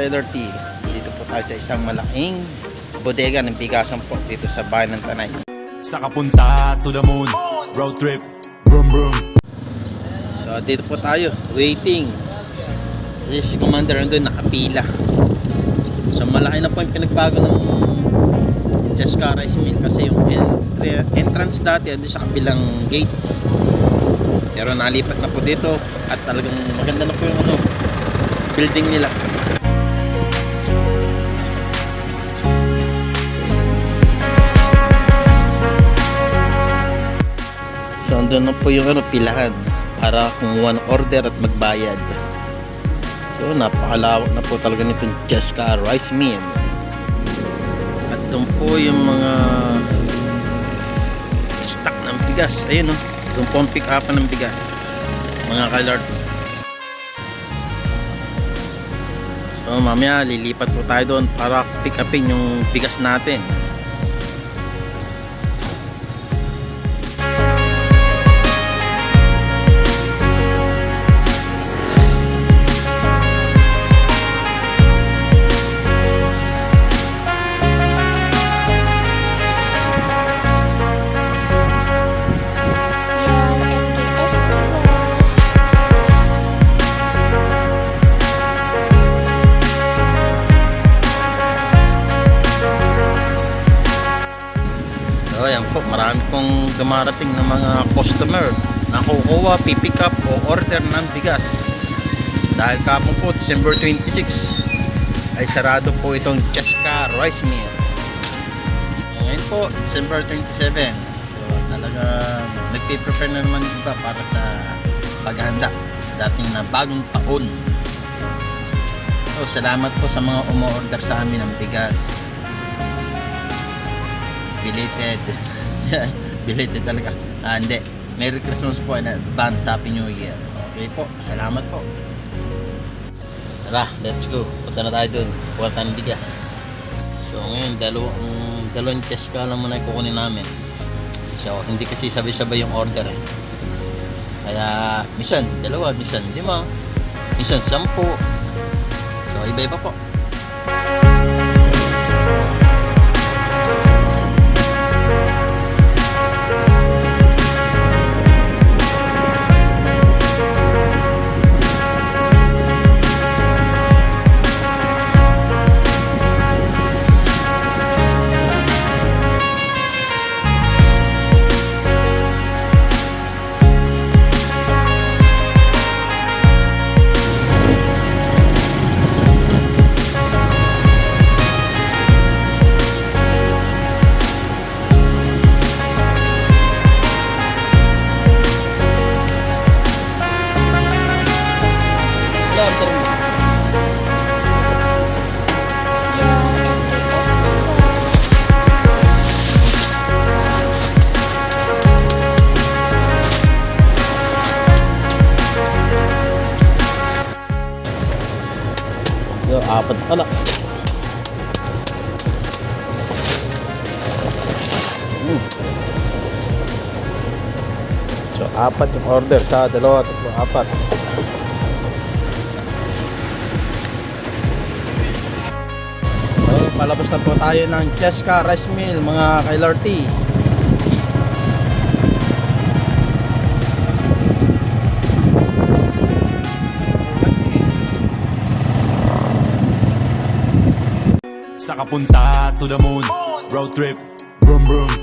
Taylor T. Dito po tayo sa isang malaking bodega ng bigasan po dito sa bayan ng Tanay. Sa kapunta to the moon Road trip Brum brum So dito po tayo, waiting. Kasi si Commander nandun nakapila. So malaki na po yung pinagbago ng Cheska Rice Mill kasi yung entrance dati andun sa kabilang gate. Pero nalipat na po dito at talagang maganda na po yung ano, building nila. So andun na po yung ano, pilahan para kumuha ng order at magbayad. So napakalawak na po talaga nitong Cheska Rice Mill. At doon po yung mga stock ng bigas. Ayun o. Doon po ang pick up ng bigas. Mga kalord. So mamaya lilipat po tayo doon para pick upin yung bigas natin. Pong dumarating ng mga customer na kukuha, pipick up o order ng bigas. Dahil kapon po, December 26 ay sarado po itong Cheska Rice Mill. Ngayon po, December 27. So talaga nagpiprepare na naman iba para sa paghahanda sa dating na bagong taon. So salamat po sa mga umu-order sa amin ng bigas belated belated talaga. Ah, hindi. Merry Christmas po and advance. Happy New Year. Okay po. Salamat po. Tara let's go. Punta na tayo dun. Kuha ng bigas. So ngayon dalawang dalawang cheska lang muna kukunin namin. So hindi kasi sabay-sabay yung order eh. Kaya minsan dalawa minsan lima. Minsan sampu. So iba-iba po apat pala. So, apat yung order sa dalawa, tatlo, apat. So, palabas na po tayo ng Cheska Rice Mill, mga Kailar Sa kapunta to the moon. Road trip. Brum brum